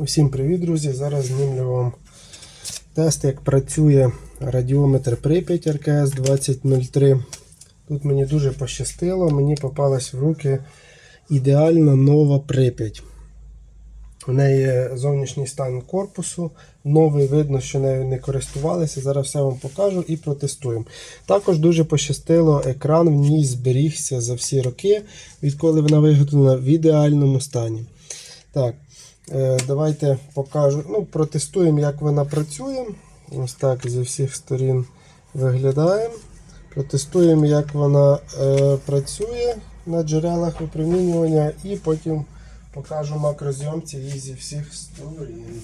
Усім привіт, друзі! Зараз знімлю вам тест, як працює радіометр Pripyat РКС 2003. Тут мені дуже пощастило, мені попалась в руки ідеальна нова Pripyat. У неї зовнішній стан корпусу, новий, видно, що нею не користувалися. Зараз все вам покажу і протестуємо. Також дуже пощастило, екран в ній зберігся за всі роки, відколи вона виготовлена в ідеальному стані. Так, давайте покажу. Ну, протестуємо, як вона працює. Ось так зі всіх сторін виглядає. Протестуємо, як вона е, працює на джерелах випромінювання, і потім покажу макрозйомці її зі всіх сторін.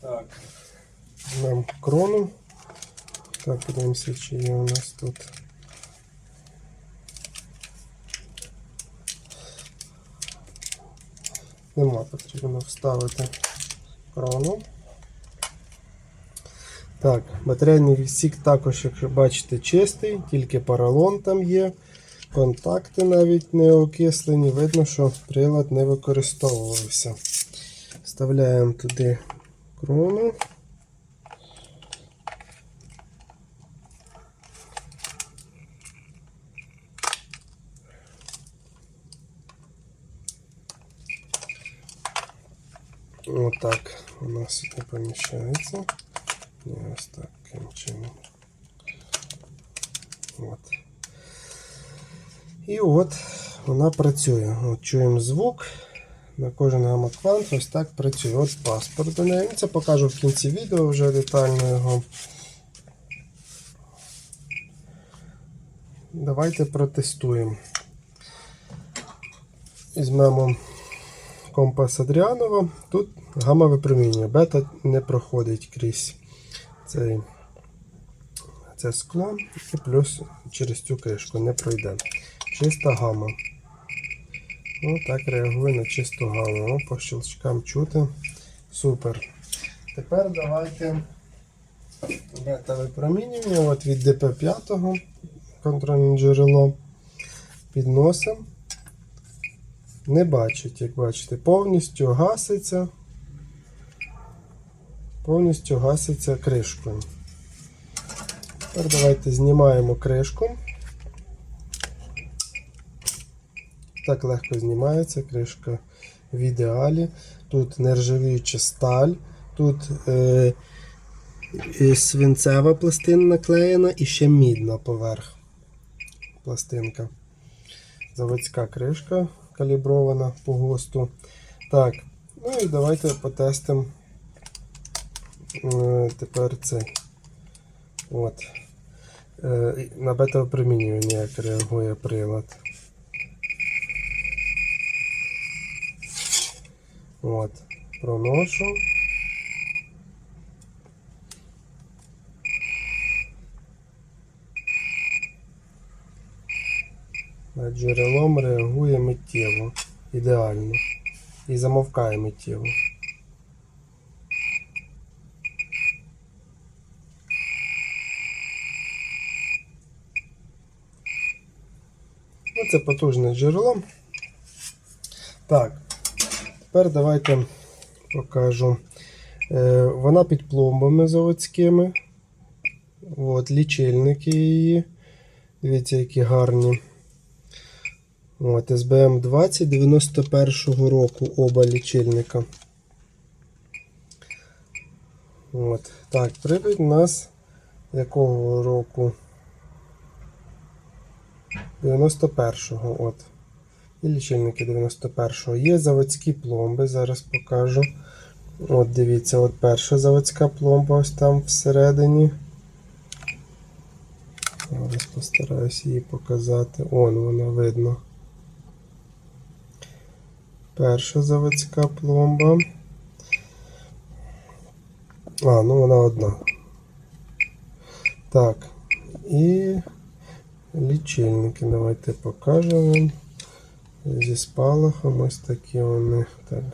Так, візьмемо крону. Так, подивимося, чи є у нас тут. Нема, потрібно вставити крону. Так, батарейний відсік також, якщо бачите, чистий, тільки поролон там є. Контакти навіть не окислені. Видно, що прилад не використовувався. Вставляємо туди крону. Отак у нас не поміщається. І ось таким чином. От. І от вона працює. От Чуємо звук. На кожен гамаквант ось так працює. От паспорт до неї. Це покажу в кінці відео вже детально його. Давайте протестуємо. Візьмемо компас Адріанова. Тут гама випромінює. Бета не проходить крізь цей, це скло і плюс через цю кришку не пройде. Чиста гама. Ну, так реагує на чисту гаму. О, по щелчкам чути. Супер. Тепер давайте бета випромінювання от від ДП5 контрольне джерело. Підносимо. Не бачить, як бачите, повністю гаситься. Повністю гаситься кришкою. Тепер давайте знімаємо кришку. Так легко знімається кришка в ідеалі. Тут нержавіюча сталь, тут е, і свинцева пластина наклеєна і ще мідна поверх пластинка. Заводська кришка калібрована по ГОСТу. Так, ну і давайте потестимо е, тепер це. От. Е, на бета-випромінювання як реагує прилад. От. Проношу. Джерелом реагує миттєво, ідеально. І замовкає миттєво. Ну, це потужне джерело. Так, тепер давайте покажу. Е, вона під пломбами заводськими. От, лічильники її. Дивіться, які гарні. От, СБМ 20 91 року оба лічильника. От. Так, прибить у нас якого року? 91-го. От. І лічильники 91-го. Є заводські пломби, зараз покажу. От дивіться, от перша заводська пломба ось там всередині. Зараз постараюсь її показати. Он вона видно. Перша заводська пломба. А, ну вона одна. Так. І лічильники. Давайте покажемо. Зі спалахом ось такі вони так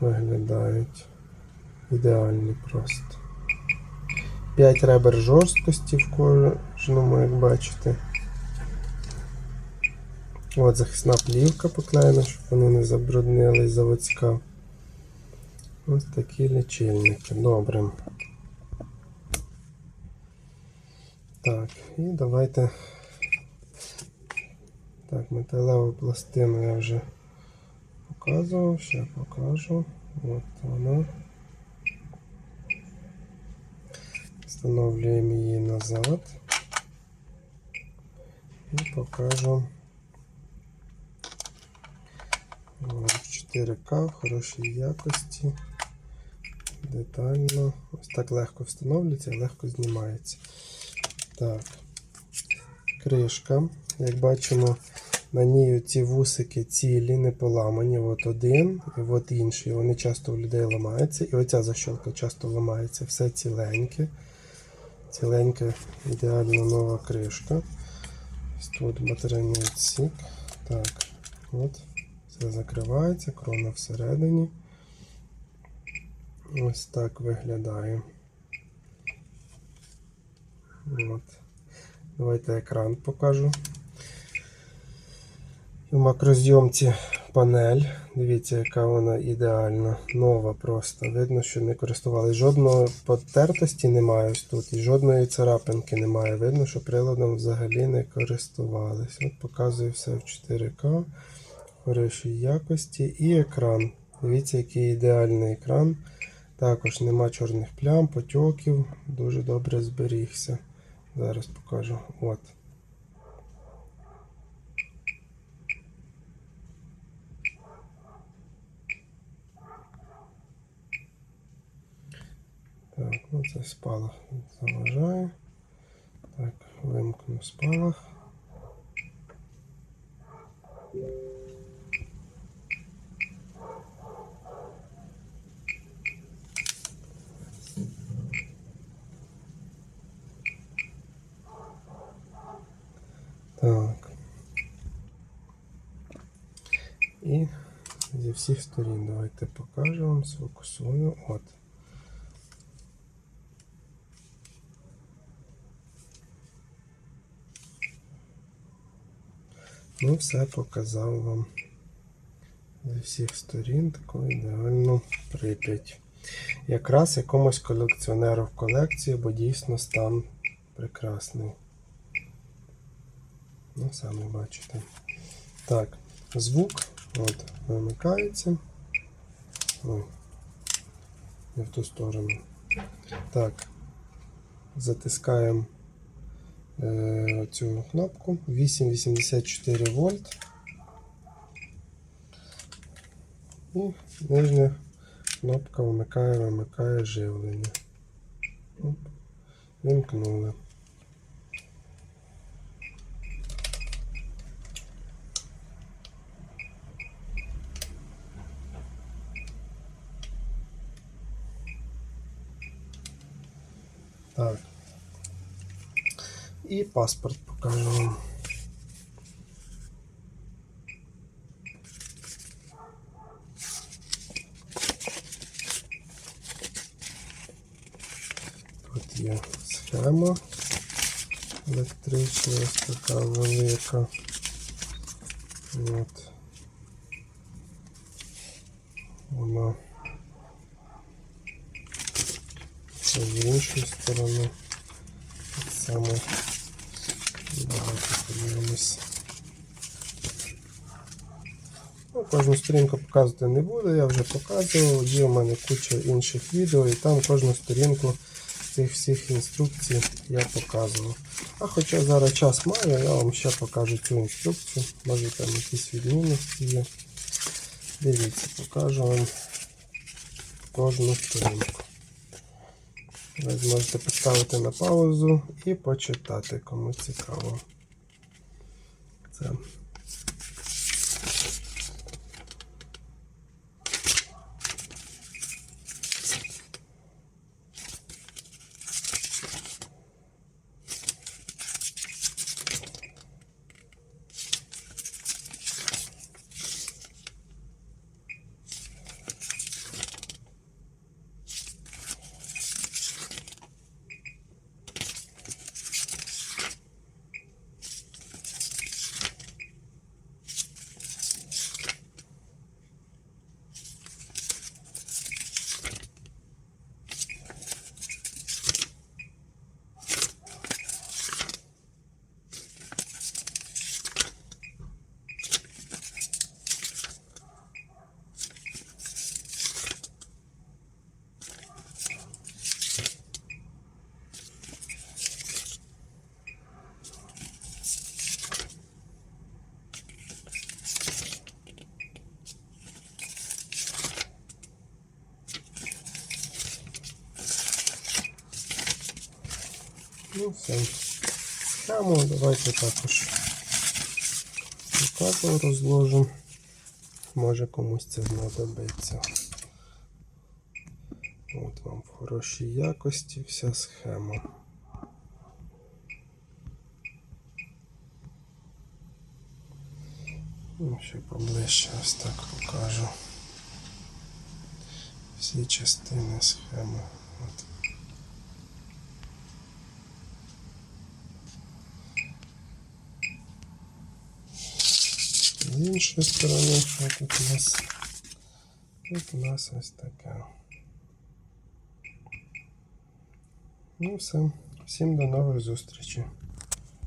виглядають. Ідеальні просто. 5 ребер жорсткості в кожному, як бачите. От захисна плівка поклеєна, щоб вони не забруднились заводська. Ось такі лічильники. Добре. Так, і давайте. Так, металеву пластину я вже показував, ще покажу. От вона. Встановлюємо її назад. І покажу. От, в 4К в хорошій якості. Детально. Ось так легко встановлюється і легко знімається. Так. Кришка. Як бачимо, на ній ці вусики цілі, не поламані. От один і от інший. Вони часто у людей ламаються. І оця защолка часто ламається. Все ціленьке. Ціленька, ідеально нова кришка. Ось Тут батарейний відсік. Так, от. Все закривається, крона всередині. Ось так виглядає. От. Давайте екран покажу. В макрозйомці панель. Дивіться, яка вона ідеальна, нова просто. Видно, що не користувалися. Жодної потертості немає ось тут, і жодної царапинки немає. Видно, що приладом взагалі не користувалися. От показую все в 4К, в хорошій якості. І екран. Дивіться, який ідеальний екран. Також нема чорних плям, потьоків. Дуже добре зберігся. Зараз покажу. От. Так, ну це спалах заважає. Так, вимкну спалах. Так. І зі всіх сторін давайте покажу вам, сфокусую. От. Ну, все показав вам зі всіх сторін таку ідеальну прип'ять. Якраз якомусь колекціонеру в колекції, бо дійсно стан прекрасний. Ну, самі бачите. Так, звук от, вимикається. Ой, не в ту сторону. Так, затискаємо е, цю кнопку 884 вольт. І нижня кнопка вмикає, вимикає живлення. Вімкнули. Так. І паспорт покажу. Тут є схема електрична, така велика. От. Вона це з іншої сторони. Так само давайте подивимось. Ну, кожну сторінку показувати не буду, я вже показував, є в мене куча інших відео і там кожну сторінку цих всіх інструкцій я показував. А хоча зараз час маю, я вам ще покажу цю інструкцію. Може там якісь відмінності є. Дивіться, покажу вам кожну сторінку. Ви зможете поставити на паузу і почитати, кому цікаво. Це. Ну, все. Схему давайте також покажу, розложу. Може комусь це знадобиться. От вам в хорошій якості вся схема. Ну, ще поближче ось так покажу. Всі частини схеми. От. З іншої сторони, що тут у нас? Тут у нас ось таке. Ну все. Всім до нових зустрічей.